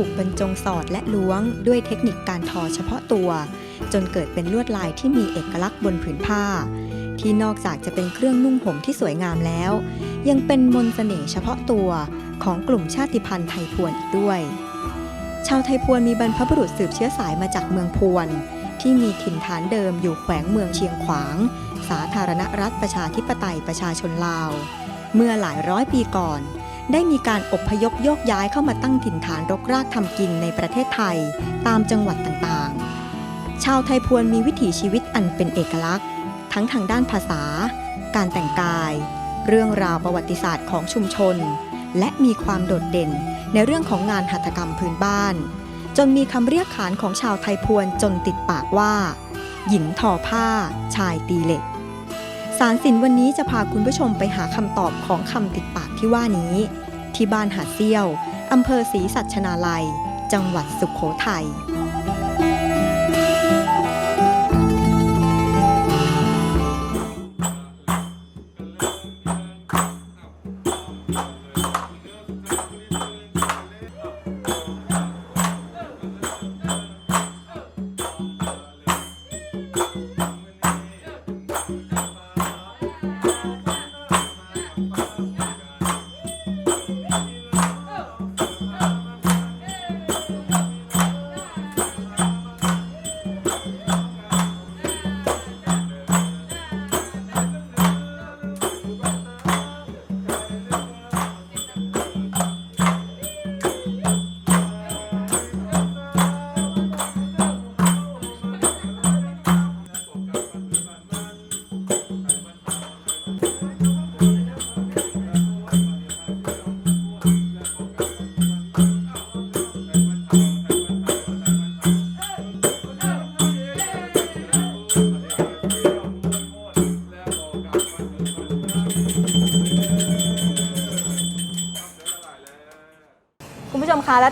ถูกบรรจงสอดและล้วงด้วยเทคนิคการทอเฉพาะตัว จนเกิดเป็นลวดลายที่มีเอกลักษณ์บนผืนผ้า ที่นอกจากจะเป็นเครื่องนุ่งห่มที่สวยงามแล้ว ยังเป็นมนต์เสน่ห์เฉพาะตัวของกลุ่มชาติพันธุ์ไทยพวนอีกด้วย ชาวไทยพวนมีบรรพบุรุษสืบเชื้อสายมาจากเมืองพวน ที่มีถิ่นฐานเดิมอยู่แขวงเมืองเชียงขวาง สาธารณรัฐประชาธิปไตยประชาชนลาว เมื่อหลายร้อยปีก่อน ได้มีการอพยพโยกย้ายเข้ามาตั้งถิ่นฐานรกรากทำกินในประเทศไทย ตามจังหวัดต่างๆ ชาวไทยพวนมีวิถีชีวิตอันเป็นเอกลักษณ์ ทั้งทางด้านภาษา การแต่งกาย เรื่องราวประวัติศาสตร์ของชุมชน และมีความโดดเด่นในเรื่องของงานหัตถกรรมพื้นบ้าน จนมีคำเรียกขานของชาวไทยพวนจนติดปากว่า หญิงทอผ้า ชายตีเหล็ก สารสินวันนี้จะพาคุณผู้ชมไปหาคำตอบของคำติดปากที่ว่านี้ ที่บ้านหาดเซี่ยวอำเภอศรีสัชนาลัย จังหวัดสุขโขทัย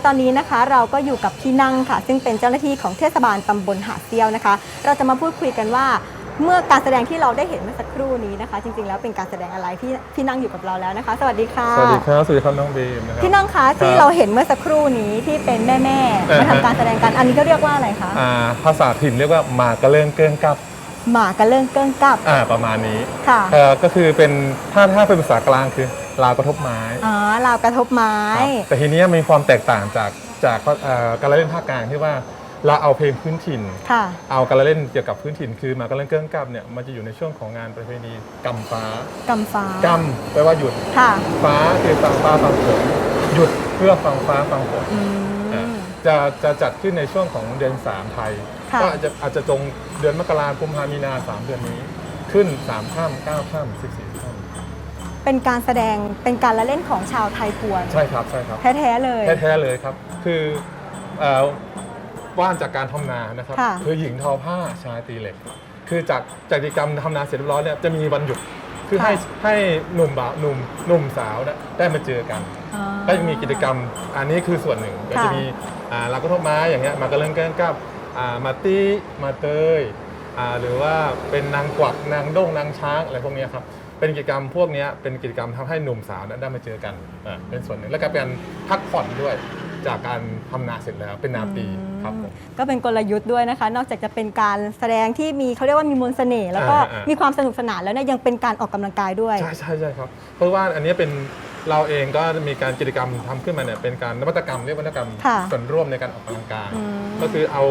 ตอนนี้นะคะ เราก็อยู่กับพี่นั่งค่ะ ซึ่งเป็นเจ้าหน้าที่ของเทศบาลตำบลหาดเซี่ยวนะคะ เราจะมาพูดคุยกันว่า เมื่อการแสดงที่เราได้เห็นเมื่อสักครู่นี้นะคะ จริงๆ แล้วเป็นการแสดงอะไรพี่พี่นั่งอยู่กับเราแล้วนะคะ สวัสดีค่ะ สวัสดีครับ สวัสดีครับน้องบีมนะครับ พี่นั่งคะที่เราเห็นเมื่อสักครู่นี้ที่เป็นแม่แม่ๆเออมาฮะทำการแสดงกันอันนี้ก็เรียกว่าอะไรคะอ่าภาษาถิ่นเรียกว่าหมากกระเลิงเกิ้งกับหมากระเรื่องเกิ้งกับอ่าประมาณนี้ค่ะ เอ่อก็คือเป็นถ้าถ้าเป็นภาษากลางคือ ลาวกระทบไม้อ๋อลาวกระทบไม้ ครับแต่ทีเนี้ยมีความแตกต่างจากจากเอ่อการละเล่นภาคกลางที่ว่าเราเอาเพลงพื้นถิ่น ค่ะ เอาการละเล่นเกี่ยวกับพื้นถิ่นคือหมากกระเลิงเกิ้งกับเนี่ยมันจะอยู่ในช่วงของงานประเพณีกำฟ้ากำฟ้ากำแปลว่าหยุด ค่ะ ฟ้าคือฟังฟ้าฟังฝนหยุดเพื่อฟังฟ้าฟังฝนอือ่ามจะจะจัดขึ้นในช่วงของเดือน 3 ไทย ค่ะ ก็อาจจะอาจจะตรงเดือนมกราคมพามีนาสามเดือนนี้ ขึ้น3ข้าม9ข้าม14ข้าม เป็นการแสดงเป็นการละเล่นของชาวไทยพวนใช่ครับใช่ครับ แท้ๆเลย แท้ๆเลยครับ คือเอ่อว่านจากการทำนานะครับค่ะคือหญิงทอผ้าชายตีเหล็ก คือจากจากกิจกรรมทำนาเสร็จเรียบร้อยเนี่ยจะมีวันหยุดคือให้ให้หนุ่มบ่าวหนุ่มหนุ่มสาวเนี่ยได้มาเจอกัน อ๋อ ก็จะมีกิจกรรมอันนี้คือส่วนหนึ่งก็ค่ะจะมีอ่าลากระทบไม้อย่างเงี้ยมากระเล่นเกิ้งกับอ่ามาตี้มาเตยอ่าหรือว่าเป็นนางกวักนางด้งนางช้างอะไรพวกเนี้ยครับ เป็นกิจกรรมพวกเนี้ยเป็นกิจกรรมทำให้หนุ่มสาวนั้นได้มาเจอกันอ่าเป็นส่วนหนึ่งแล้วก็เป็นพักผ่อนด้วยจากการทำนาเสร็จแล้วเป็นนาปีครับผมก็เป็นกลยุทธ์ด้วยนะคะ นอกจากจะเป็นการแสดงที่มีเขาเรียกว่ามีมนต์เสน่ห์แล้วก็อ่าอ่ามีมีความสนุกสนานแล้วเนี่ยยังเป็นการออกกำลังกายด้วย ใช่ใช่ใช่ครับ เพราะว่าอันนี้เป็นเราเองก็มีการกิจกรรมทำขึ้นมาเนี่ยเป็นการนวัตกรรมเรียกว่านวัตกรรมค่ะส่วนร่วมในการออกกำลังกายอืมก็คือเอา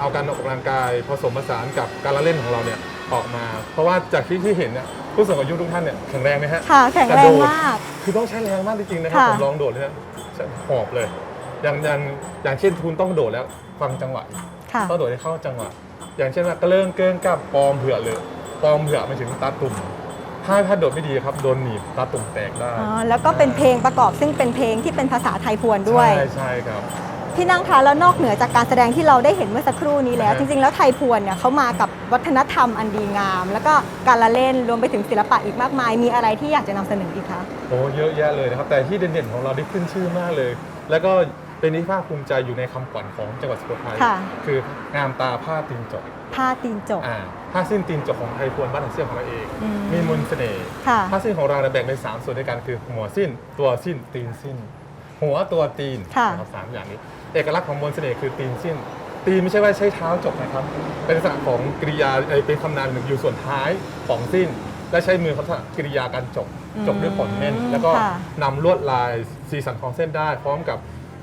เอาการออกกำลังกายผสมผสานกับการละเล่นของเราเนี่ยออกมา เพราะว่าจากที่ที่เห็นเนี่ยผู้สูงอายุทุกท่านเนี่ยแข็งแรงไหมฮะค่ะแข็งกระแรโดงดมาก คือต้องใช้แรงมากจริงๆนะครับค่ะ ผมลองโดดเลยนะหอบเลย อย่างอย่างอย่างเช่นคุณต้องโดดแล้วฟังจังหวะ ค่ะ ต้องโดดให้เข้าจังหวะ อย่างเช่นว่ากระเลื่องเกิ้งกับปอมเผือกเลยปอมเผือกไม่ถึงตาตุ่ม ถ้าถ้าโดดไม่ดีครับโดนหนีบตาตุ่มแตกได้อ๋อแล้วก็เป็นเพลงประกอบซึ่งเป็นเพลงที่เป็นภาษาไทยพวนด้วย ใช่ใช่ครับ พี่นั่งคะแล้วนอกเหนือจากการแสดงที่เราได้เห็นเมื่อสักครู่นี้แล้วครับจริงๆ แล้วไทยพวนเนี่ยเขามากับวัฒนธรรมอันดีงาม แล้วก็การละเล่นรวมไปถึงศิลปะอีกมากมาย มีอะไรที่อยากจะนำเสนออีกคะโอ้เยอะแยะเลยนะครับ แต่ที่เด่นๆของเราได้ขึ้นชื่อมากเลย แล้วก็เป็นที่ภาคภูมิใจอยู่ในคำขวัญของจังหวัดสุโขทัยค่ะคืองามตาผ้าตีนจกผ้าตีนจกอ่าผ้าสิ้นตีนจกของไทยพวนบ้านหันเสี้ยของเราเองอืมมีมนต์เสน่ห์ค่ะผ้าสิ้นของเราเนี่ยแบ่งเป็นสามส่วนด้วยกันคือหัวสิ้น ตัวสิ้นตีนสิ้นหัวตัวตีนค่ะนะครับสามอย่างนี้ เอกลักษณ์ของมนต์เสน่ห์คือตีนสิ้นตีนไม่ใช่ว่าใช้เท้าจบนะครับ เป็นลักษณะของกริยาเอ่อเป็นคำนามหนึ่งอยู่ส่วนท้ายของสิ้น และใช้มือลักษณะกริยาการจบจบด้วยขนเม่นแล้วก็ค่ะนำลวดลายสีสันของเส้นได้ พร้อมกับ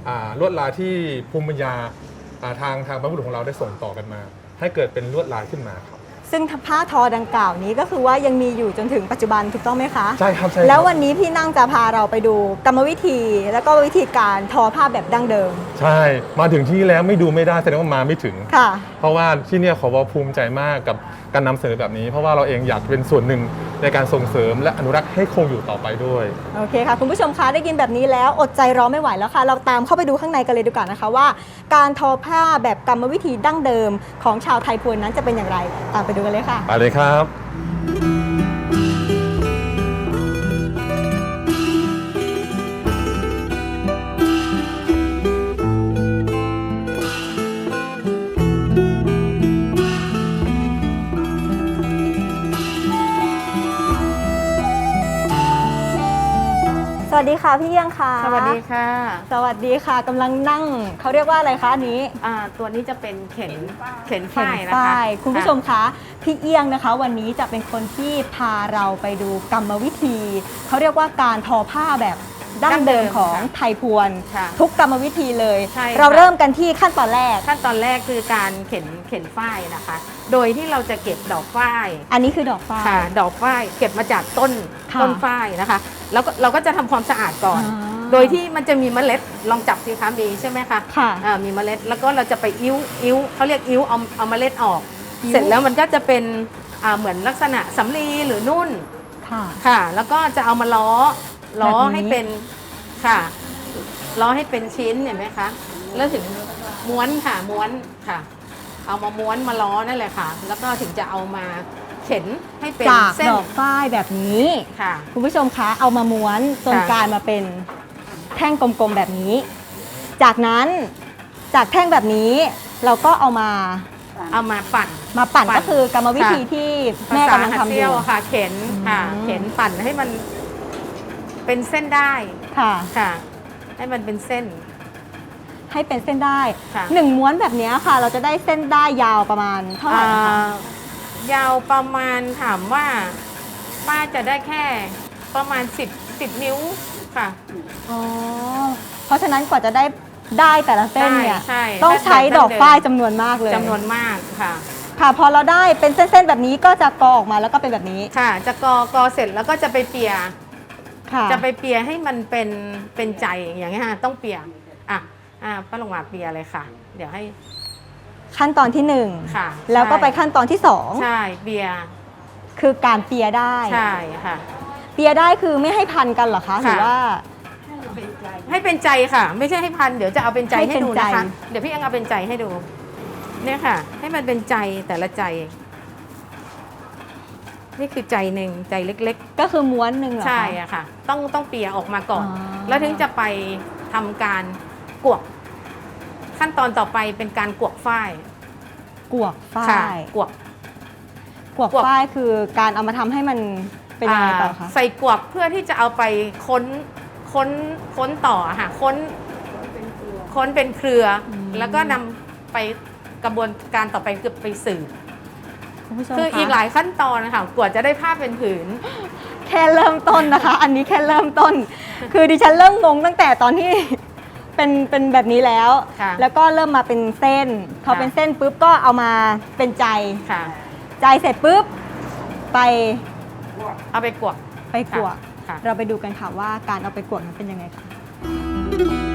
อ่าลวดลายที่ภูมิปัญญาอ่าทางทางบรรพบุรุษของเราได้ส่งต่อกันมา ให้เกิดเป็นลวดลายขึ้นมาครับ ซึ่งผ้าทอดังกล่าวนี้ก็คือว่ายังมีอยู่จนถึงปัจจุบันถูกต้องไหมคะใช่ครับใช่ครับแล้ววันนี้พี่นั่งจะพาเราไปดูกรรมวิธี แล้วก็วิธีการทอผ้าแบบดั้งเดิม ใช่ มาถึงที่นี่แล้วไม่ดูไม่ได้แสดงว่ามาไม่ถึง ค่ะ เพราะว่าที่เนี่ยขอว่าภูมิใจมากกับการนำเสนอแบบนี้ เพราะว่าเราเองอยากเป็นส่วนหนึ่งในการส่งเสริมและอนุรักษ์ให้คงอยู่ต่อไปด้วย โอเคค่ะ คุณผู้ชมคะได้ยินแบบนี้แล้วอดใจรอไม่ไหวแล้วค่ะ เราตามเข้าไปดูข้างในกันเลยดีกว่านะคะว่า การทอผ้าแบบกรรมวิธีดั้งเดิมของชาวไทยพวนนั้นจะเป็นอย่างไร ตามไปดูกันเลยค่ะ ไปเลยครับ วัสดีค่ะพี่เอี้ยงค่ะสวัสดีค่ะ สวัสดีค่ะกำลังนั่งเขาเรียกว่าอะไรคะอันนี้ อ่าตัวนี้จะเป็นเข็นเข็นเข็นฝ้ายนะคะฝ้ายคุณผู้ชมคะพี่เอี้ยงนะคะ วันนี้จะเป็นคนที่พาเราไปดูกรรมวิธี เขาเรียกว่าการทอผ้าแบบดั้งเดิมของไทยพวน ค่ะทุกกรรมวิธีเลย ใช่ค่ะ เราเริ่มกันที่ขั้นตอนแรก ขั้นตอนแรกคือการเข็นเข็นฝ้ายนะคะ โดยที่เราจะเก็บดอกฝ้ายอันนี้คือดอกฟ้าค่ะ ดอกฝ้ายเก็บมาจากต้นค่ะต้นฝ้ายนะคะ แล้วก็เราก็จะทำความสะอาดก่อนอ่าโดยที่มันจะมีเมล็ดลองจับสิคะมีใช่ไหมคะค่ะ อ่ามีเมล็ดแล้วก็เราจะไปอิ้วอิ้วเขาเรียกอิ้วเอาเอาเมล็ดออก อิ้ว เสร็จแล้วมันก็จะเป็นอ่าเหมือนลักษณะสำลีหรือนุ่น ค่ะ ค่ะ แล้วก็จะเอามาล้อ ล้อแบบนี้ ให้เป็น ค่ะ ล้อให้เป็นชิ้นเห็นไหมคะ แล้วถึงม้วนค่ะ ม้วนค่ะ เอามาม้วนมาล้อนั่นแหละค่ะ แล้วก็ถึงจะเอามาเข็นให้เป็นจากเส้นดอกฝ้ายแบบนี้ ค่ะ คุณผู้ชมคะเอามาม้วนจนค่ะ กลายมาเป็นแท่งกลมๆแบบนี้ จากนั้นจากแท่งแบบนี้เราก็เอามาเอามาปั่น มาปั่นปั่นก็คือกรรมวิธีค่ะ ที่แม่กำลังทำอภาษาหัดเซี่ยู่ค่ะ เข็นค่ะ อืม เข็นปั่นให้มันเป็นเส้นได้ค่ะ ค่ะ ให้มันเป็นเส้น ให้เป็นเส้นได้ค่ะ หนึ่งม้วนแบบนี้ค่ะ เราจะได้เส้นได้ยาวประมาณเท่าไหร่คะอ่ายาวประมาณถามว่าป้าจะได้แค่ประมาณ 10 10 นิ้วค่ะ อ๋อ เพราะฉะนั้นกว่าจะได้ได้แต่ละเส้นเนี่ยใช่ต้องใช้ถ้าเกิดดอกฝ้ายจำนวนมากเลยจำนวนมากค่ะ ค่ะ พอเราได้เป็นเส้นๆแบบนี้ก็จะกอออกมาแล้วก็เป็นแบบนี้ค่ะ จะกอกอเสร็จแล้วก็จะไปเปียค่ะจะไปเปียให้มันเป็นเป็นใจอย่างเงี้ยค่ะต้องเปียอะ อะป้าลงมาเปียเลยค่ะ เดี๋ยวให้ขั้นตอนที่หนึ่งค่ะแล้วก็ใช่ไปขั้นตอนที่สองใช่เปียคือการเปียได้ใช่ค่ะ เปียได้คือไม่ให้พันกันเหรอคะหรือค่ะว่า ให้เป็นใจค่ะ ไม่ใช่ให้พันเดี๋ยวจะเอาเป็นใจให้ให้เป็นดูใจนะคะเดี๋ยวพี่เอังเอาเป็นใจให้ดูเนี่ยค่ะ ให้มันเป็นใจแต่ละใจ นี่คือใจหนึ่งใจเล็กก็คือม้วนหนึ่งเหรอๆคะใช่อะค่ะ ต้องต้องเปียออกมาก่อนอ๋อแล้วถึงจะไปทำการกวก ขั้นตอนต่อไปเป็นการกวกฝ้ายกวกฝ้าค่ะยกวก กวกกวก ฝ้ายคือการเอามาทำให้มันเป็นยังไงต่อคะาใส่กวกเพื่อที่จะเอาไปค้นค้นค้นต่ออะค่ะค้นค้นเป็นเครืออแล้วก็นำไปกระบวนการต่อไปคือไปสืบคุณผู้ชมคืออีกหคะลายขั้นตอนนะคะกว่าจะได้ภาพเป็นผืน แค่เริ่มต้นนะคะ อันนี้แค่เริ่มต้น คือดิฉันเริ่มงงตั้งแต่ตอนที่ เป็นเป็นแบบนี้แล้ว ค่ะแล้วก็เริ่มมาเป็นเส้น พอค่ะ เป็นเส้นปุ๊บก็เอามาเป็นใจ ค่ะ ใจเสร็จปุ๊บไปเอาไปกวกไปกวกค่ะ เราไปดูกันค่ะว่าการเอาไปกวดนั้นเป็นยังไงค่ะค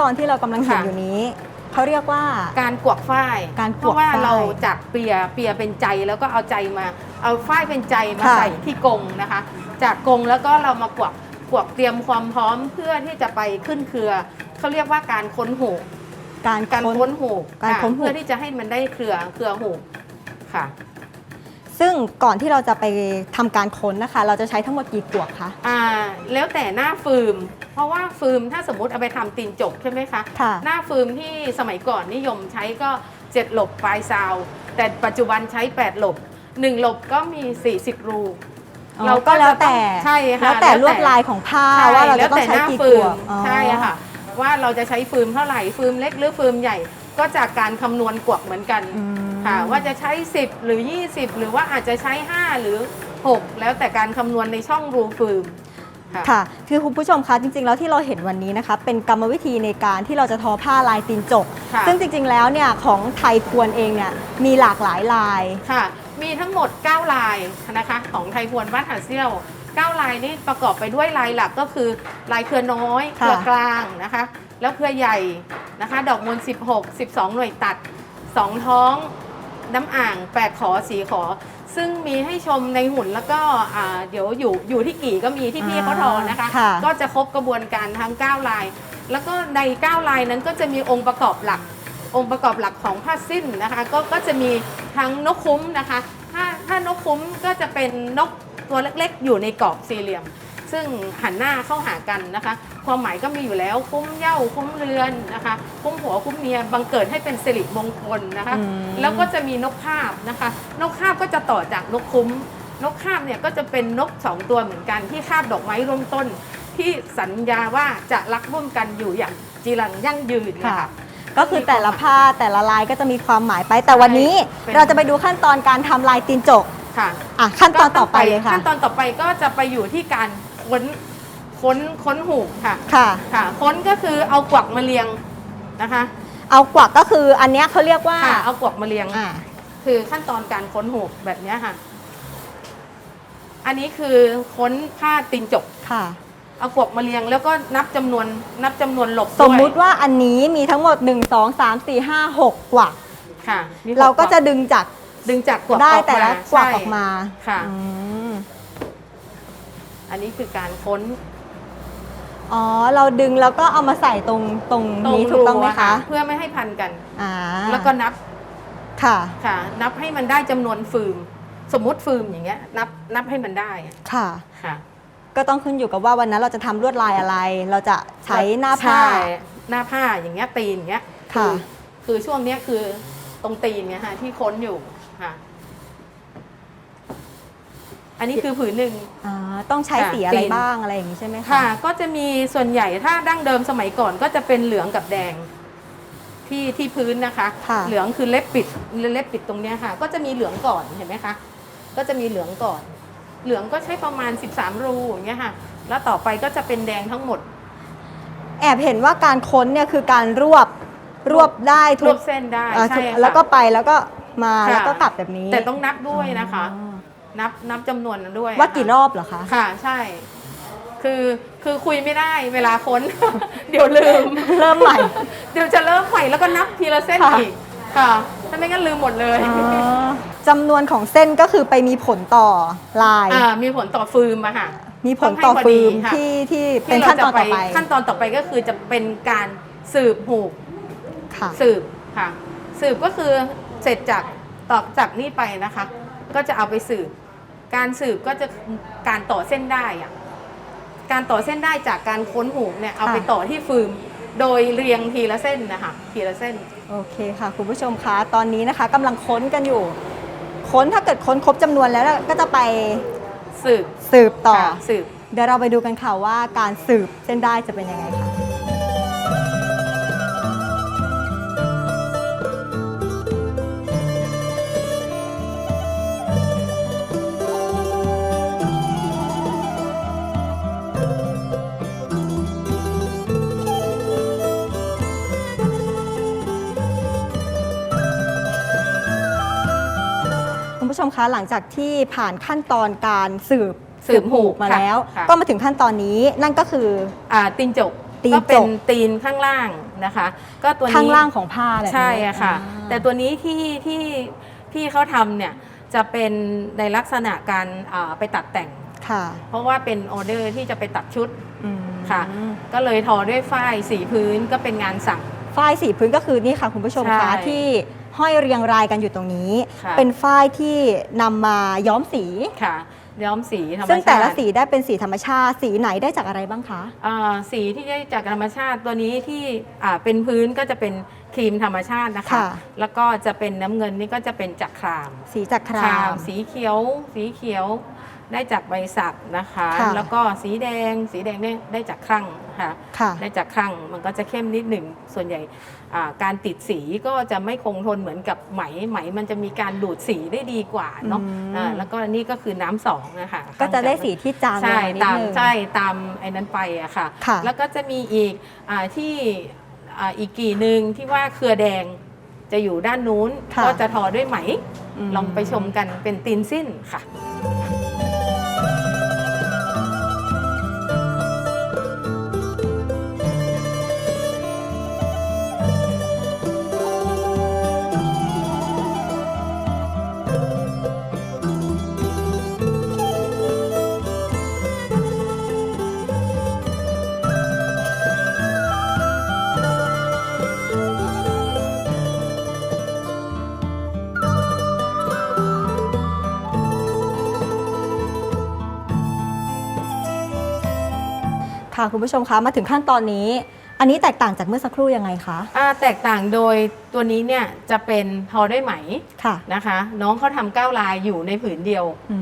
ตอนที่เรากำลังเห็นค่ะ อยู่นี้ เขาเรียกว่า การกวกฝ้ายการเพกวกราะว่าฝ้ายเราจากเปียเปียเป็นใจแล้วก็เอาใจมา เอาฝ้ายเป็นใจมาค่ะ ใส่ที่กรงนะคะ จากกรงแล้วก็เรามากวกกวกเตรียมความพร้อมเพื่อที่จะไปขึ้นเครือเขาเรียกว่าการค้นหูกการการค้น ค้นหูกการค่ะค้นหูกเพื่อที่จะให้มันได้เครือเครือหูกค่ะ ซึ่งก่อนที่เราจะไปทำการค้นนะคะ เราจะใช้ทั้งหมดกี่กวกคะอ่าแล้วแต่หน้าฟืมเพราะว่าฟืมถ้าสมมติเอาไปทำตีนจกใช่ไหมคะ ค่ะ หน้าฟืมที่สมัยก่อนนิยมใช้ก็ 7 หลบปลายซาว แต่ปัจจุบันใช้ 8 หลบ 1 หลบก็มี 40 รู อ๋อเราก็ก็แล้วแต่จะต้องใช่ค่ะแล้วแต่แล้วแต่ ลวดลายของผ้าใช่ว่าเราแล้จะวต้องแต่ใช้หน้ากี่ฟืกวมกอ๋อ ใช่ค่ะ ว่าเราจะใช้ฟืมเท่าไหร่ฟืมเล็กหรือฟืมใหญ่ ก็จากการคำนวณกวกเหมือนกันอืมค่ะ ว่าจะใช้ 10 หรือ 20 หรือว่าอาจจะใช้ 5 หรือ 6 แล้วแต่การคำนวณในช่องรูฟืมค่ะค่ะ คือคุณผู้ชมคะจริงๆ แล้วที่เราเห็นวันนี้นะคะเป็นกรรมวิธีในการที่เราจะทอผ้าลายตีนจกค่ะซึ่งจริงๆ แล้วเนี่ยของไทยพวนเองเนี่ยมีหลากหลายลายค่ะ มีทั้งหมด 9 ลายนะคะของไทยพวนบ้านหาดเซี่ยว9ลายนี้ประกอบไปด้วยลายหลักก็คือลายเครือน้อยเคค่ะรือกลางนะคะ แล้วเครือใหญ่นะคะ ดอกมวล16 12 หน่วยตัด 2 ท้องน้ำอ่าง 8 ขอ 4 ขอ ซึ่งมีให้ชมในหุ่นแล้วก็อ่าเดี๋ยวอยู่อยู่ที่กี่ก็มีที่พี่เขาทอนะคะค่ะก็จะครบกระบวนการทั้ง 9 ลาย แล้วก็ใน 9 ลายนั้นก็จะมีองค์ประกอบหลัก องค์ประกอบหลักของผ้าสิ้นนะคะ ก็ก็จะมีทั้งนกคุ้มนะคะ ถ้าถ้านกคุ้มก็จะเป็นนกตัวเล็กๆ อยู่ในกรอบสี่เหลี่ยม ซึ่งหันหน้าเข้าหากันนะคะ ความหมายก็มีอยู่แล้วคุ้มเหย้าคุ้มเรือนนะคะคุ้มผัวคุ้มเมียบังเกิดให้เป็นสิริมงคลนะคะอืมแล้วก็จะมีนกคาบนะคะ นกคาบก็จะต่อจากนกคุ้ม นกคาบเนี่ยก็จะเป็นนกสองตัวเหมือนกัน ที่คาบดอกไม้ร่วมต้น ที่สัญญาว่าจะรักร่วมกันอยู่อย่างจีรังยั่งยืนนะค่ะคะก็คือแต่ละผ้าแต่ละลายก็จะมีความหมายไป แต่วันนี้เป็นเราจะไปดูขั้นตอนการทำลายตีนจกค่ะอะขั้นตอนต่อไปเลยค่ะ ขั้นตอนต่อไปก็จะไปอยู่ที่การ ค้นค้นค้นหูกค่ะค่ะ ค่ะ ค้นก็คือเอากวักมาเรียงนะคะเอากวักก็คืออันเนี้ยเขาเรียกว่าค่ะเอากวักมาเรียง อ่าคือขั้นตอนการค้นหูกแบบเนี้ยค่ะ อันนี้คือค้นผ้าตินจก ค่ะ เอากวักมาเรียงแล้วก็นับจำนวนนับจำนวนหลบสมมุติด้วยว่าอันนี้มีทั้งหมด 1 2 3 4 5 6 กวัก ค่ะมีหเราก็จะวัดึงจากดึงจากกวักได้ออกแต่ละมากวักใช่ออกมาค่ะ อืม อันนี้คือการค้น อ๋อ เราดึงแล้วก็เอามาใส่ตรงตรงตรงนี้ถูกต้องไหมรูคะ เพื่อไม่ให้พันกันอ่าแล้วก็นับค่ะค่ะ นับให้มันได้จำนวนฟืม สมมุติฟืมอย่างเงี้ย นับนับให้มันได้อะค่ะค่ะ ก็ต้องขึ้นอยู่กับว่าวันนั้นเราจะทำลวดลายอะไร เราจะใช้หน้าผ้าใช่หน้าผ้าอย่างเงี้ยตีนอย่างเงี้ยค่ะอคือช่วงเนี้ยคือตรงตีนเนี่ยค่ะที่ค้นอยู่ค่ะ อันนี้คือผืนหนึ่ง อ่าต้องใช้ค่ะสีอะไรตีนบ้างอะไรอย่างนี้ใช่ไหมคะ ค่ะ ก็จะมีส่วนใหญ่ถ้าดั้งเดิมสมัยก่อนก็จะเป็นเหลืองกับแดง ที่ที่พื้นนะคะ ค่ะ เหลืองคือเล็บปิดเล็บปิดตรงเนี้ยค่ะ ก็จะมีเหลืองก่อนเห็นไหมคะ ก็จะมีเหลืองก่อน เหลืองก็ใช้ประมาณ 13 รูอย่างเงี้ยค่ะ แล้วต่อไปก็จะเป็นแดงทั้งหมด แอบเห็นว่าการค้นเนี่ยคือการรวบรวบได้รทุวกบเส้นได้อ่าใช่ทุกค่ะ แล้วก็ไปแล้วก็มาค่ะ แล้วก็กลับแบบนี้ แต่ต้องนับด้วยนะคะ อ๋อ นับนับจำนวนด้วยว่ากี่รอบเหรอคะ ค่ะใช่ คือคือคุยไม่ได้เวลาค้น เดี๋ยวลืม เริ่มใหม่ เดี๋ยวจะเริ่มใหม่แล้วก็นับทีละเส้นค่ะ อีกค่ะถ้าไม่งั้นลืมหมดเลยจำนวนของเส้นก็คือไปมีผลต่อลาย อ่ามีผลต่อฟืมอะค่ะ มีผลต่อต้องให้พอฟืดีมค่ะ ที่ที่เป็นที่ขั้นเราตอนต่อไปขั้นตอนต่อไปก็คือจะเป็นการสืบหูก ค่ะ สืบค่ะ สืบก็คือเสร็จจากต่อจากนี้ไปนะคะ ก็จะเอาไปสืบ การสืบก็จะการต่อเส้นได้อะการต่อเส้นได้จากการค้นหูกเนี่ยเอาไปค่ะต่อที่ฟืมโดยเรียงทีละเส้นนะคะทีละเส้น โอเคค่ะ คุณผู้ชมคะตอนนี้นะคะกำลังค้นกันอยู่ ค้นถ้าเกิดค้นครบจำนวนแล้วก็จะไปสืบสืบต่อค่ะสืบ เดี๋ยวเราไปดูกันค่ะว่าการสืบเส้นได้จะเป็นยังไงค่ะ มคะหลังจากที่ผ่านขั้นตอนการสืบสืบหูกมาค่ะแล้ว ค่ะ ก็มาถึงขั้นตอนนี้นั่นก็คือ อ่าตินจกตีนก็เป็จนกตีนข้างล่างนะคะ ก็ตัวนี้ข้างล่างของผ้าแบบนี้ใช่อะค่ะ อ่า แต่ตัวนี้ที่ที่พี่เขาทำเนี่ยจะเป็นในลักษณะการอ่าไปตัดแต่ง ค่ะเพราะว่าเป็นออเดอร์ที่จะไปตัดชุด อืมค่ะ ก็เลยทอด้วยฝ้ายสีพื้นก็เป็นงานสั่ง ฝ้ายสีพื้นก็คือนี่ค่ะคุณผู้ชมใช่ คะที่ ห้อยเรียงรายกันอยู่ตรงนี้ ค่ะ เป็นฝ้ายที่นำมาย้อมสี ค่ะย้อมสีธรรมชาติซึ่งแต่ละสีได้เป็นสีธรรมชาติ สีไหนได้จากอะไรบ้างคะ อ่าสีที่ได้จากธรรมชาติตัวนี้ที่อ่าเป็นพื้นก็จะเป็นครีมธรรมชาตินะคะ ค่ะ แล้วก็จะเป็นน้ำเงินนี่ก็จะเป็นจากครามสีจากคราม สีเขียว สีเขียว ได้จากใบสักนะคะ ค่ะแล้วก็สีแดง สีแดงได้ได้จากครั่งค่ะ ค่ะ ได้จากครั่งมันก็จะเข้มนิดหนึ่ง ส่วนใหญ่อ่าการติดสีก็จะไม่คงทนเหมือนกับไหม ไหมมันจะมีการดูดสีได้ดีกว่าเนาะอืม อ่าแล้วก็นี่ก็คือน้ำสองนะคะก็จะได้สีที่จางลงใช่มานิดตามนึง ใช่ตามไอ้นั้นไปอะค่ะ ค่ะ แล้วก็จะมีอีกอาที่อ่าอีกกี่หนึ่งที่ว่าเครือแดงจะอยู่ด้านนู้น ค่ะ ก็จะทอด้วยไหม มลองไปชมกันเป็นตีนสิ้นค่ะ ค่ะคุณผู้ชมคะมาถึงขั้นตอนนี้ อันนี้แตกต่างจากเมื่อสักครู่ยังไงคะอ่าแตกต่างโดยตัวนี้เนี่ยจะเป็นทอด้วยไหมค่ะนะคะ น้องเขาทำเก้าลายอยู่ในผืนเดียว อื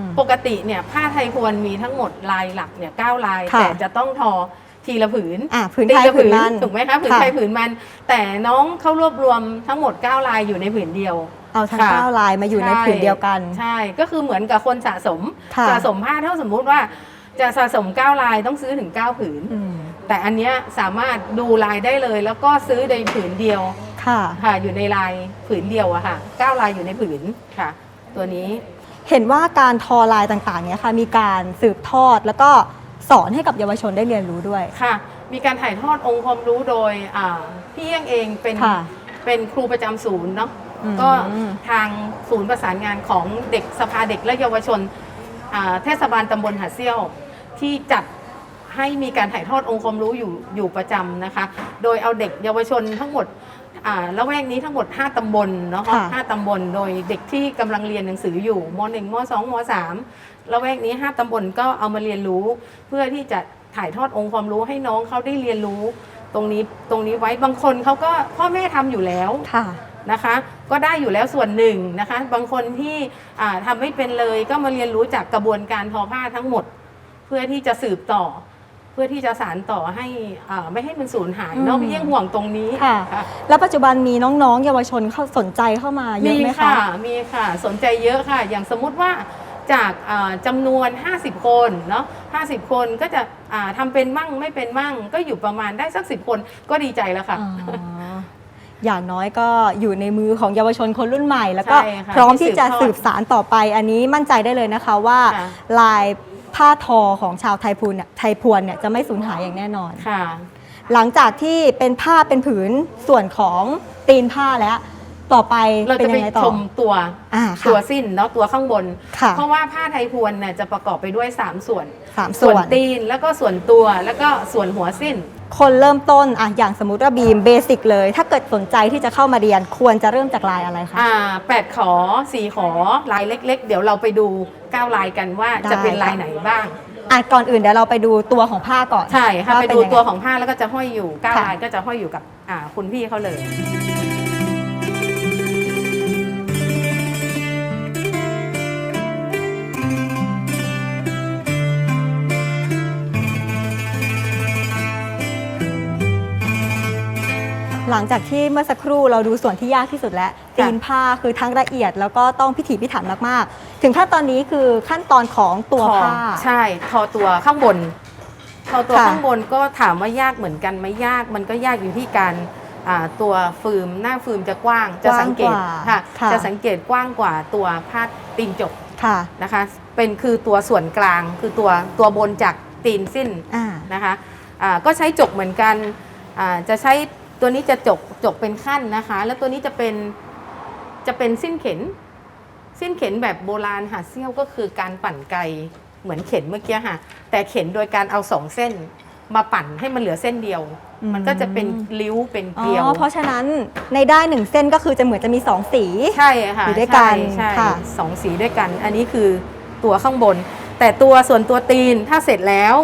ม ปกติเนี่ยผ้าไทยพวนมีทั้งหมดลายหลักเนี่ยเก้าลาย ค่ะ แต่จะต้องทอทีละผืน อะผืนไทยทีละผืนมัน ถูกไหมคะผืนค่ะ ไทยผืนมัน แต่น้องเขารวบรวมทั้งหมด 9 ลายอยู่ในผืนเดียว เอาทั้งค่ะ เก้าลายมาอยู่ในช่ผืนเดียวกัน ใช่ก็คือเหมือนกับคนสะสมค่ะ สะสมผ้าเท่าสมมุติว่า จะสะสม 9 ลายต้องซื้อถึง 9 ผืน อืมแต่อันเนี้ยสามารถดูลายได้เลย แล้วก็ซื้อในผืนเดียวค่ะ ค่ะ อยู่ในลายผืนเดียวอะค่ะ 9 ลายอยู่ในผืนค่ะ ตัวนี้ เห็นว่าการทอลายต่างๆเนี่ยค่ะ มีการสืบทอดแล้วก็สอนให้กับเยาวชนได้เรียนรู้ด้วย ค่ะ มีการถ่ายทอดองค์ความรู้โดยอ่าพี่เอี้ยงเองเป็นค่ะเป็นครูประจำศูนย์เนาะ อืม ก็ทางศูนย์ประสานงานของเด็กสภาเด็กและเยาวชนอ่าเทศบาลตำบลหาดเซี่ยว ที่จัดให้มีการถ่ายทอดองค์ความรู้อยู่อยู่ประจำนะคะ โดยเอาเด็กเยาวชนทั้งหมดอ่าละแวกนี้ทั้งหมด 5 ตำบลเนาะค่ะห้าตำบล โดยเด็กที่กำลังเรียนหนังสืออยู่ม .1 ม .2 ม .3 ละแวกนี้ 5 ตำบลก็เอามาเรียนรู้ เพื่อที่จะถ่ายทอดองค์ความรู้ให้น้องเขาได้เรียนรู้ ตรงนี้ตรงนี้ไว้บางคนเขาก็พ่อแม่ทำอยู่แล้วค่ะนะคะ ก็ได้อยู่แล้วส่วนหนึ่งนะคะ บางคนที่อ่าทำไม่เป็นเลยก็มาเรียนรู้จากกระบวนการทอผ้าทั้งหมด เพื่อที่จะสืบต่อ เพื่อที่จะสานต่อให้อ่าไม่ให้มันสูญหายเนาะอืม พี่เยี่ยงห่วงตรงนี้ค่ะ ค่ะ แล้วปัจจุบันมีน้องๆ เยาวชนเข้าสนใจเข้ามาเยมีอะไหมค่ะคะมีค่ะ สนใจเยอะค่ะ อย่างสมมุติว่าจากอ่าจำานวน 50 คนเนาะ50 คนก็จะอ่าทำเป็นมั่งไม่เป็นมั่ง ก็อยู่ประมาณได้สัก 10 คนก็ดีใจแล้วค่ะ อ๋ออย่างน้อยก็อยู่ในมือของเยาวชนคนรุ่นใหม่ แล้วก็ใช่ค่ะพร้อมที่จะที่สืสืบบทอดสารต่อไปอันนี้มั่นใจได้เลยนะคะว่าค่ะลาย ผ้าทอของชาวไทยพูนเนี่ยไทยพวนเนี่ยจะไม่สูญหายอย่างแน่นอน ค่ะ หลังจากที่เป็นผ้าเป็นผืนส่วนของตีนผ้าแล้ว ต่อไปเราเป็นจะยัไปงไงต่อ ชมตัวอ่าตัวค่ะสิ้นเนาะตัวข้างบน ค่ะ เพราะว่าผ้าไทยพวนเนี่ยจะประกอบไปด้วย 3 ส่วน สามส่วนตีนแล้วก็ส่วนตัวแล้วก็ส่วนหัวสิ้น คนเริ่มต้นอะอย่างสมมติว่าบีมเบสิกเลย ถ้าเกิดสนใจที่จะเข้ามาเรียนควรจะเริ่มจากลายอะไรคะอ่าแปดขอสี่ขอลายเล็ก ๆ เดี๋ยวเราไปดูเก้าลายกันว่าได้จะเป็นลายค่ะไหนบ้างอะก่อนอื่นเดี๋ยวเราไปดูตัวของผ้าก่อนใช่ค่ะว่าไปเป็นดูยังไงตัวของผ้าแล้วก็จะห้อยอยู่เก้าค่ะลายก็จะห้อยอยู่กับอ่าคุณพี่เขาเลย หลังจากที่เมื่อสักครู่เราดูส่วนที่ยากที่สุดแล้วตีนผ้าคือทั้งละเอียดแล้วก็ต้องพิถีพิถันมากๆ ถึงขั้นตอนนี้คือขั้นตอนของตัวทอผ้าใช่ทอตัวข้างบนทอตัวค่ะข้างบนก็ถามว่ายากเหมือนกันไหมยากมันก็ยากอยู่ที่การอ่าตัวฟิล์มหน้าฟิล์มจะกว้างจะสังเกตกว้างกว่าค่ะค่ะจะสังเกตกว้างกว่าตัวพาดตีนจบค่ะนะคะ เป็นคือตัวส่วนกลางคือตัวตัวบนจากตีนสิ้นอ่านะคะอ่าก็ใช้จกเหมือนกันอ่าจะใช้ ตัวนี้จะจกจกเป็นขั้นนะคะ แล้วตัวนี้จะเป็นจะเป็นสิ้นเข็น สิ้นเข็นแบบโบราณค่ะเซี่ยวก็คือการปั่นไกเหมือนเข็นเมื่อกี้ค่ะ แต่เข็นโดยการเอาสองเส้นมาปั่นให้มันเหลือเส้นเดียวอืมมันก็จะเป็นริ้วเป็นอ๋เกลียวอเพราะฉะนั้นในได้หนึ่งเส้นก็คือจะเหมือนจะมีสองสีใช่ค่ะอยู่ด้วยกันใช่ค่ะใช่สองสีด้วยกัน อันนี้คือตัวข้างบน แต่ตัวส่วนตัวตีนถ้าเสร็จแล้ว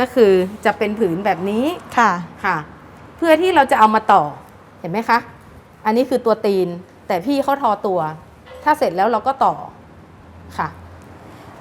ก็คือจะเป็นผืนแบบนี้ค่ะค่ะเพื่อที่เราจะเอามาต่อเห็นไหมคะ อันนี้คือตัวตีน แต่พี่เขาทอตัว ถ้าเสร็จแล้วเราก็ต่อค่ะ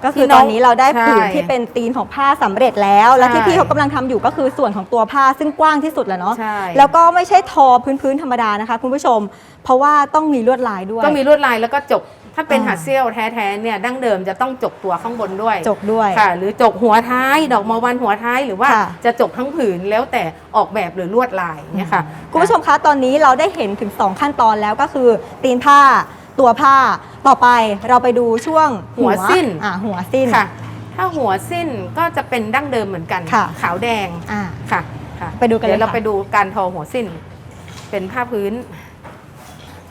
ก็คือพี่น้ตอองนนี้เราได้ผืนใช่ที่เป็นตีนของผ้าสำเร็จแล้ว และที่ใช่พี่เขากำลังทำอยู่ก็คือส่วนของตัวผ้าซึ่งกว้างที่สุดแล้วเนาะใช่แล้วก็ไม่ใช่ทอพื้นๆธรรมดานะคะ คุณผู้ชม เพราะว่าต้องมีลวดลายด้วย ก็มีลวดลายแล้วก็จก ถ้าเป็นอ่าหาดเซี่ยวแท้ๆเนี่ยดั้งเดิมจะต้องจกตัวข้างบนด้วยจกด้วยค่ะ หรือจกหัวท้ายดอกมอวันหัวท้ายหรือว่าค่ะจะจกทั้งผืนแล้วแต่ออกแบบหรือลวดลายเนี่ยค่ะคุณผู้ชมคะตอนนี้เราได้เห็นถึง 2 ขั้นตอนแล้วก็คือ ตีนผ้าตัวผ้าต่อไปเราไปดูช่วงหัวสิ้นอ่าหัวสิ้นค่ะ ถ้าหัวสิ้นก็จะเป็นดั้งเดิมเหมือนกันค่ะขาวแดงอ่าค่ะค่ะไปดูกันเลยเดี๋ยวเราค่ะไปดูการทอหัวสิ้น เป็นผ้าพื้น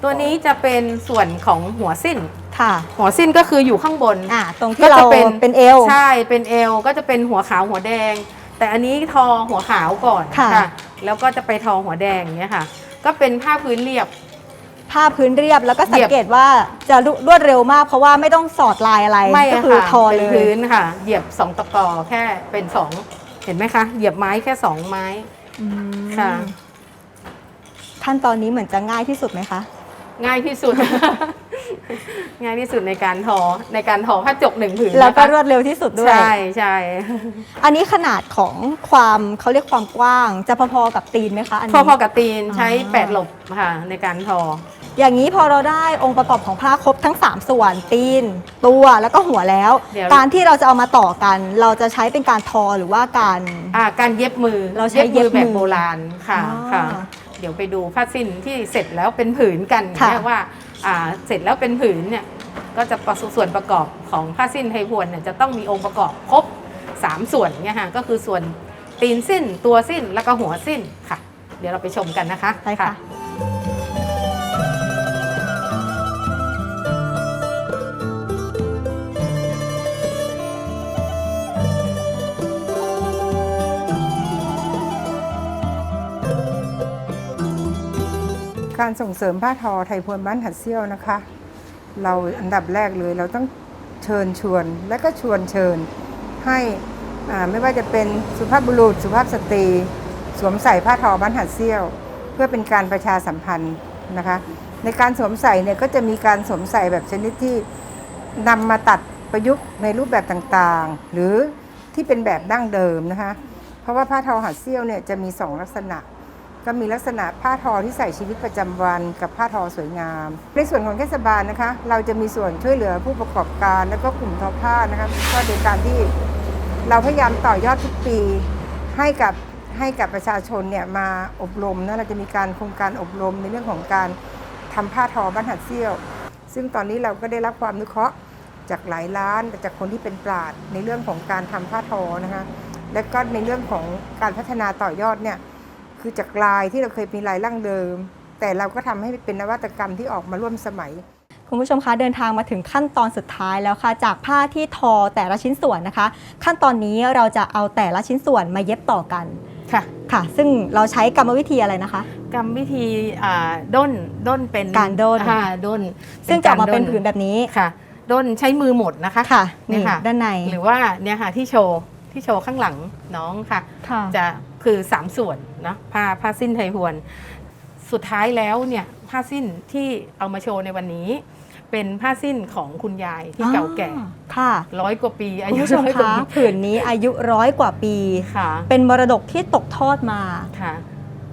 ตัวนี้จะเป็นส่วนของหัวสิ้น ค่ะ หัวสิ้นก็คืออยู่ข้างบนอ่าตรงก็ที่เราจะเป็นเป็นเอวใช่เป็นเอวก็จะเป็นหัวขาวหัวแดง แต่อันนี้ทอหัวขาวก่อนค่ะ แล้วก็จะไปทอหัวแดงอย่างเงี้ยค่ะ ก็เป็นผ้าพื้นเรียบ ผ้าพื้นเรียบแล้วก็สัเหยีงยบเกตว่าจะรวดเร็วมาก เพราะว่าไม่ต้องสอดลายอะไรไม่ก็อะคือค่ะทอเป็เลนยพื้นค่ะ เหยียบสองตะกอแค่เป็นสองเห็นไหมคะ เหยียบไม้แค่สองไม้อืมค่ะขั้นตอนนี้เหมือนจะง่ายที่สุดไหมคะ ง่ายที่สุด ง่ายที่สุดในการทอในการทอผ้าจกหนึ่งผืนแล้วก็นะคะรวดเร็วที่สุดด้วยใช่ใช่อันนี้ขนาดของความเขาเรียกความกว้าง จะพอๆกับตีนไหมคะอันนี้พอๆกับตีนใช้อ่าแปดหลบค่ะในการทอ อย่างนี้พอเราได้องค์ประกอบของผ้าครบทั้ง 3 ส่วนตีน ตัวแล้วก็หัวแล้วเดี๋ยวการที่เราจะเอามาต่อกัน เราจะใช้เป็นการทอหรือว่าการอ่าการเย็บมือเราใช้เย็บมือแบบโบราณค่ะอ๋อค่ะ เดี๋ยวไปดูผ้าสิ้นที่เสร็จแล้วเป็นผืนกันค่ะ เรียกว่าอ่าเสร็จแล้วเป็นผืนเนี่ยก็จะประส่วนประกอบของผ้าสิ้นไทยพวนเนี่ยจะต้องมีองค์ประกอบครบ3ส่วนเนี่ยค่ะก็คือส่วนตีนสิ้นตัวสิ้นแล้วก็หัวสิ้นค่ะ เดี๋ยวเราไปชมกันนะคะ ใช่ค่ะ การส่งเสริมผ้าทอไทยพวนบ้านหัดเซี่ยวนะคะ เราอันดับแรกเลยเราต้องเชิญชวนและก็ชวนเชิญให้อ่าไม่ว่าจะเป็นสุภาพบุรุษ สุภาพสตรี สวมใส่ผ้าทอบ้านหัดเซี่ยว เพื่อเป็นการประชาสัมพันธ์นะคะ ในการสวมใส่เนี่ยก็จะมีการสวมใส่แบบชนิดที่นำมาตัดประยุกต์ในรูปแบบต่างๆ หรือที่เป็นแบบดั้งเดิมนะคะ เพราะว่าผ้าทอหัดเซี่ยวเนี่ยจะมีสองลักษณะ ก็มีลักษณะผ้าทอที่ใส่ชีวิตประจำวันกับผ้าทอสวยงาม ในส่วนของเทศบาลนะคะ เราจะมีส่วนช่วยเหลือผู้ประกอบการ และก็กลุ่มทอผ้านะคะก็โดยการที่เราพยายามต่อยอดทุกปีให้กับให้กับประชาชนเนี่ยมาอบรมนะเราจะมีการโครงการอบรมในเรื่องของการทำผ้าทอบ้านหัดเซี่ยว ซึ่งตอนนี้เราก็ได้รับความนุเคราะห์จากหลายล้านจากคนที่เป็นปราดในเรื่องของการทำผ้าทอนะคะและก็ในเรื่องของการพัฒนาต่อยอดเนี่ย คือจากลายที่เราเคยมีลายร่างเดิม แต่เราก็ทำให้เป็นนวัตกรรมที่ออกมาร่วมสมัยคุณผู้ชมคะเดินทางมาถึงขั้นตอนสุดท้ายแล้วค่ะ จากผ้าที่ทอแต่ละชิ้นส่วนนะคะ ขั้นตอนนี้เราจะเอาแต่ละชิ้นส่วนมาเย็บต่อกันค่ะค่ะ ซึ่งเราใช้กรรมวิธีอะไรนะคะ กรรมวิธีอ่าด้นด้นเป็นการด้นค่ะด้น ซึ่งจะออกมาเป็นกรผืนแบบนี้ค่ะ ด้นใช้มือหมดนะคะค่ะเนี่นี่ยค่ะด้านในหรือว่าเนี่ยค่ะที่โชว์ที่โชว์ข้างหลังน้องค่ะค่ะจะ คือ 3 ส่วนเนาะผ้าผ้าสิ้นไทยพวน สุดท้ายแล้วเนี่ยผ้าสิ้นที่เอามาโชว์ในวันนี้ เป็นผ้าสิ้นของคุณยายที่เก่าแก่อ๋อค่ะร้อยกว่าปี อาคุณยุผู้ชมร้อยกว่าคะปีผืนนี้อายุร้อยกว่าปีค่ะ เป็นมรดกที่ตกทอดมาค่ะ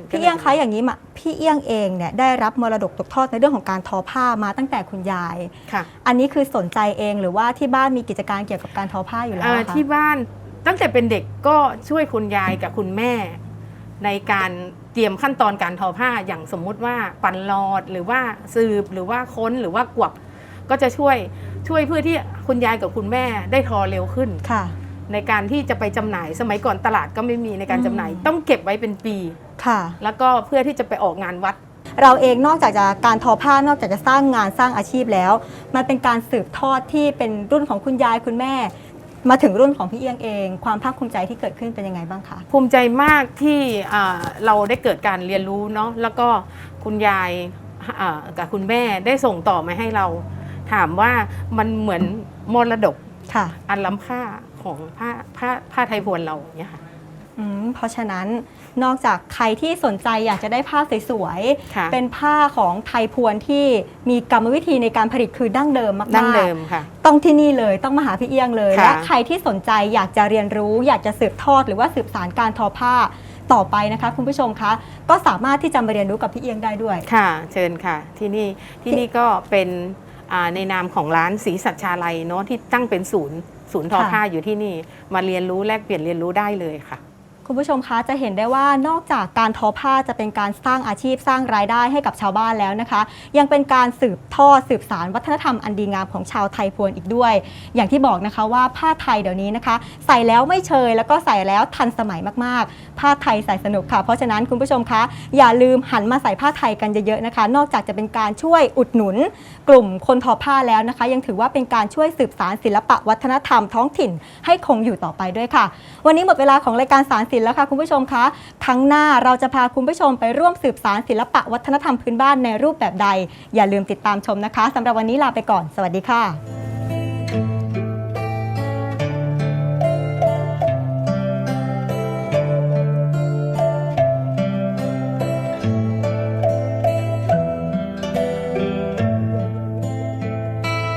พี่เอี้ยงคะอย่างนี้มาพี่เอี้ยงเองเนี่ยได้รับมรดกตกทอดในเรื่องของการทอผ้ามาตั้งแต่คุณยายค่ะ อันนี้คือสนใจเองหรือว่าที่บ้านมีกิจการเกี่ยวกับการทอผ้าอยู่แล้วอ่าอะคะที่บ้าน ตั้งแต่เป็นเด็กก็ช่วยคุณยายกับคุณแม่ ในการเตรียมขั้นตอนการทอผ้าอย่างสมมุติว่าปั่นหลอดหรือว่าสืบหรือว่าค้นหรือว่ากวบก็จะช่วยช่วยเพื่อที่คุณยายกับคุณแม่ได้ทอเร็วขึ้นค่ะ ในการที่จะไปจำหน่ายสมัยก่อนตลาดก็ไม่มีในการจำหน่ายอืมต้องเก็บไว้เป็นปีค่ะ แล้วก็เพื่อที่จะไปออกงานวัด เราเองนอกจากจะการทอผ้านอกจากจะสร้างงานสร้างอาชีพแล้ว มันเป็นการสืบทอดที่เป็นรุ่นของคุณยายคุณแม่ มาถึงรุ่นของพี่เอียงเอง ความภาคภูมิใจที่เกิดขึ้นเป็นยังไงบ้างคะ ภูมิใจมากที่อ่าเราได้เกิดการเรียนรู้เนาะแล้วก็คุณยายอ่ากับคุณแม่ได้ส่งต่อมาให้เรา ถามว่ามันเหมือนมรดกค่ะ อันล้ำค่าของผ้าผ้าผ้าไทยพวนเราเนี่ยค่ะ อืมเพราะฉะนั้น นอกจากใครที่สนใจอยากจะได้ผ้าสวยค่ะ ๆ เป็นผ้าของไทยพวนที่มีกรรมวิธีในการผลิตคือดั้งเดิมมากๆ ดั้งเดิมค่ะ ต้องที่นี่เลยต้องมาหาพี่เอียงเลย ค่ะและใครที่สนใจอยากจะเรียนรู้ อยากจะสืบทอดหรือว่าสืบสารการทอผ้าต่อไปนะคะคุณผู้ชมคะ ก็สามารถที่จะมาเรียนรู้กับพี่เอียงได้ด้วย ค่ะ เชิญค่ะ ที่นี่ที่นี่ก็เป็นอ่าในนามของร้านศรีสัชชาลัยเนาะที่ตั้งเป็นศูนย์ ศูนย์ทอค่ะ ผ้าอยู่ที่นี่ มาเรียนรู้แลกเปลี่ยนเรียนรู้ได้เลยค่ะ คุณผู้ชมคะจะเห็นได้ว่านอกจากการทอผ้าจะเป็นการสร้างอาชีพสร้างรายได้ให้กับชาวบ้านแล้วนะคะ ยังเป็นการสืบทอดสืบสารวัฒนธรรมอันดีงามของชาวไทยพวนอีกด้วย อย่างที่บอกนะคะว่าผ้าไทยเดี๋ยวนี้นะคะ ใส่แล้วไม่เชยแล้วก็ใส่แล้วทันสมัยมากๆ ผ้าไทยใส่สนุกค่ะ เพราะฉะนั้นคุณผู้ชมคะอย่าลืมหันมาใส่ผ้าไทยกันเยอะๆนะคะ นอกจากจะเป็นการช่วยอุดหนุน กลุ่มคนทอผ้าแล้วนะคะ ยังถือว่าเป็นการช่วยสืบสารศิลปะวัฒนธรรมท้องถิ่นให้คงอยู่ต่อไปด้วยค่ะ วันนี้หมดเวลาของรายการสารศิศิลป์แล้วค่ะคุณผู้ชมคะ ครั้งหน้าเราจะพาคุณผู้ชมไปร่วมสืบสารศิลปะวัฒนธรรมพื้นบ้านในรูปแบบใด อย่าลืมติดตามชมนะคะสำหรับวันนี้ลาไปก่อน สวัสดีค่ะ